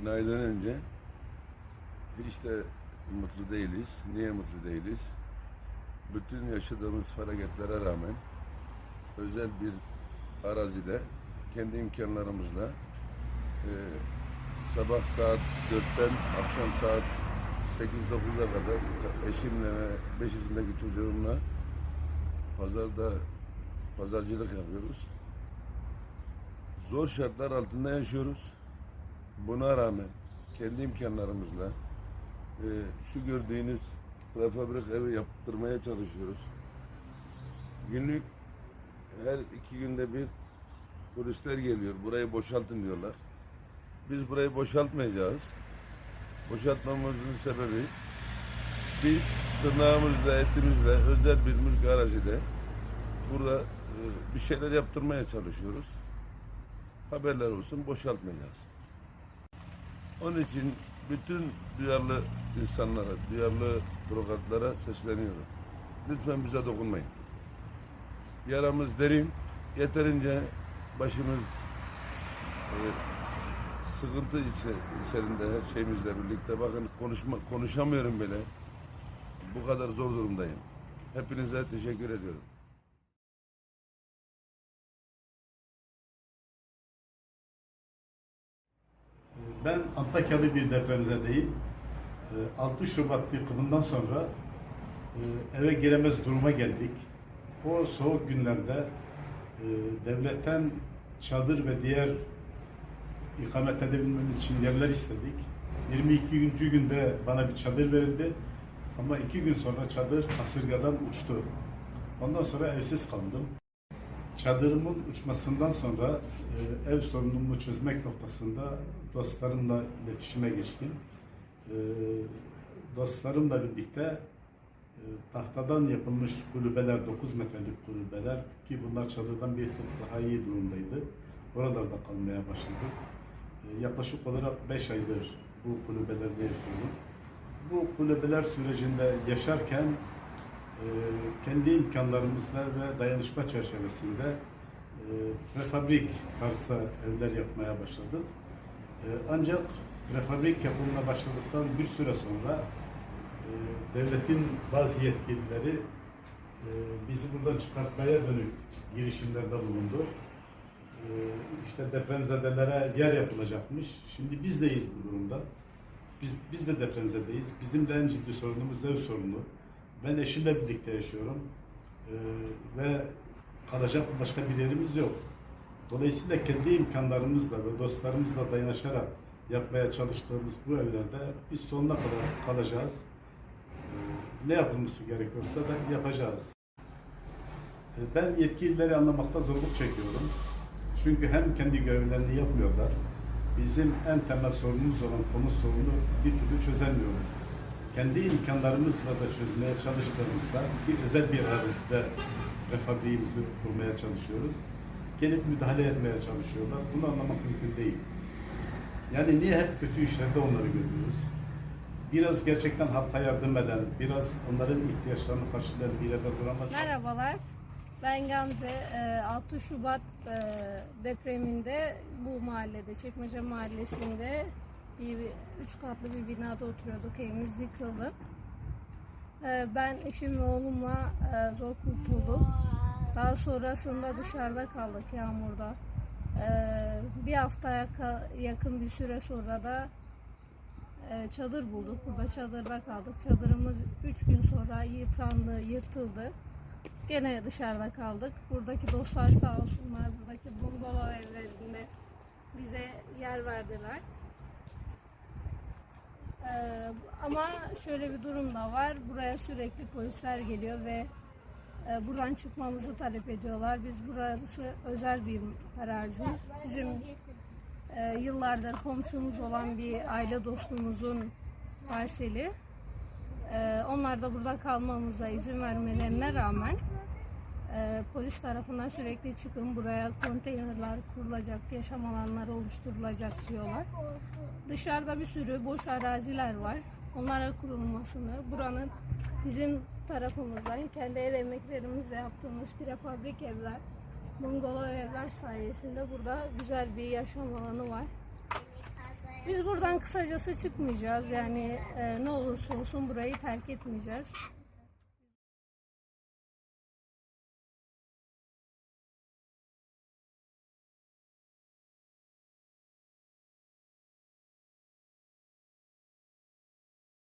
Günaydın önce. Hiç de mutlu değiliz. Niye mutlu değiliz? Bütün yaşadığımız felaketlere rağmen özel bir arazide kendi imkanlarımızla e, sabah saat 4'ten akşam saat 8-9'a kadar eşimle ve 5 yaşındaki çocuğumla pazarda pazarcılık yapıyoruz. Zor şartlar altında yaşıyoruz. Buna rağmen kendi imkanlarımızla e, şu gördüğünüz prefabrik evi yaptırmaya çalışıyoruz. Günlük her iki günde bir turistler geliyor. Burayı boşaltın diyorlar. Biz burayı boşaltmayacağız. Boşaltmamızın sebebi biz tırnağımızla, etimizle özel bir mülk arazide burada e, bir şeyler yaptırmaya çalışıyoruz. Haberler olsun boşaltmayacağız. Onun için bütün duyarlı insanlara, duyarlı bürokratlara sesleniyorum. Lütfen bize dokunmayın. Yaramız derin, yeterince başımız e, sıkıntı içe- içerisinde her şeyimizle birlikte. Bakın konuşma, konuşamıyorum bile. Bu kadar zor durumdayım. Hepinize teşekkür ediyorum. Ben Antakyalı bir depremzedeyim. Ee, 6 Şubat yıkımından sonra e, eve giremez duruma geldik. O soğuk günlerde e, devletten çadır ve diğer ikamet edebilmemiz için yerler istedik. 22. günde bana bir çadır verildi. Ama iki gün sonra çadır kasırgadan uçtu. Ondan sonra evsiz kaldım. Çadırımın uçmasından sonra e, ev sorunumu çözmek noktasında dostlarımla iletişime geçtim. E, dostlarımla birlikte e, tahtadan yapılmış kulübeler, 9 metrelik kulübeler ki bunlar çadırdan bir tık daha iyi durumdaydı. Oralarda kalmaya başladık. E, yaklaşık olarak 5 aydır bu kulübelerde yaşıyorum. Bu kulübeler sürecinde yaşarken kendi imkanlarımızla ve dayanışma çerçevesinde e, prefabrik tarzda evler yapmaya başladık. E, ancak prefabrik yapımına başladıktan bir süre sonra e, devletin bazı yetkilileri e, bizi buradan çıkartmaya dönük girişimlerde bulundu. E, işte depremzedelere yer yapılacakmış. Şimdi bizdeyiz bu durumda. Biz, biz de depremzedeyiz. Bizim de en ciddi sorunumuz ev sorunu. Ben eşimle birlikte yaşıyorum. Ee, ve kalacak başka bir yerimiz yok. Dolayısıyla kendi imkanlarımızla ve dostlarımızla dayanışarak yapmaya çalıştığımız bu evlerde biz sonuna kadar kalacağız. Ee, ne yapılması gerekiyorsa da yapacağız. Ee, ben yetkilileri anlamakta zorluk çekiyorum. Çünkü hem kendi görevlerini yapmıyorlar, bizim en temel sorunumuz olan konu sorunu bir türlü çözemiyorlar kendi imkanlarımızla da çözmeye çalıştığımızda ki özel bir arazide refabriğimizi kurmaya çalışıyoruz. Gelip müdahale etmeye çalışıyorlar. Bunu anlamak mümkün değil. Yani niye hep kötü işlerde onları görüyoruz? Biraz gerçekten halka yardım eden, biraz onların ihtiyaçlarını karşılayan bir yerde duramaz. Merhabalar. Ben Gamze. Ee, 6 Şubat e, depreminde bu mahallede, Çekmece Mahallesi'nde bir üç katlı bir binada oturuyorduk. Evimiz yıkıldı. Ee, Ben eşim ve oğlumla e, zor kurtulduk. Daha sonrasında dışarıda kaldık yağmurda. Ee, Bir haftaya yakın bir süre sonra da e, çadır bulduk. Burada çadırda kaldık. Çadırımız 3 gün sonra yıprandı, yırtıldı. Gene dışarıda kaldık. Buradaki dostlar sağ olsunlar. Buradaki bungalov evlerinde bize yer verdiler. Ee, ama şöyle bir durum da var. Buraya sürekli polisler geliyor ve e, buradan çıkmamızı talep ediyorlar. Biz burası özel bir arazi. Bizim e, yıllardır komşumuz olan bir aile dostumuzun parseli. E, onlar da burada kalmamıza izin vermelerine rağmen e, polis tarafından sürekli çıkın buraya konteynerler kurulacak, yaşam alanları oluşturulacak diyorlar. Dışarıda bir sürü boş araziler var. Onlara kurulmasını, buranın bizim tarafımızdan kendi el emeklerimizle yaptığımız prefabrik evler, bungalov evler sayesinde burada güzel bir yaşam alanı var. Biz buradan kısacası çıkmayacağız. Yani e, ne olursa olsun burayı terk etmeyeceğiz.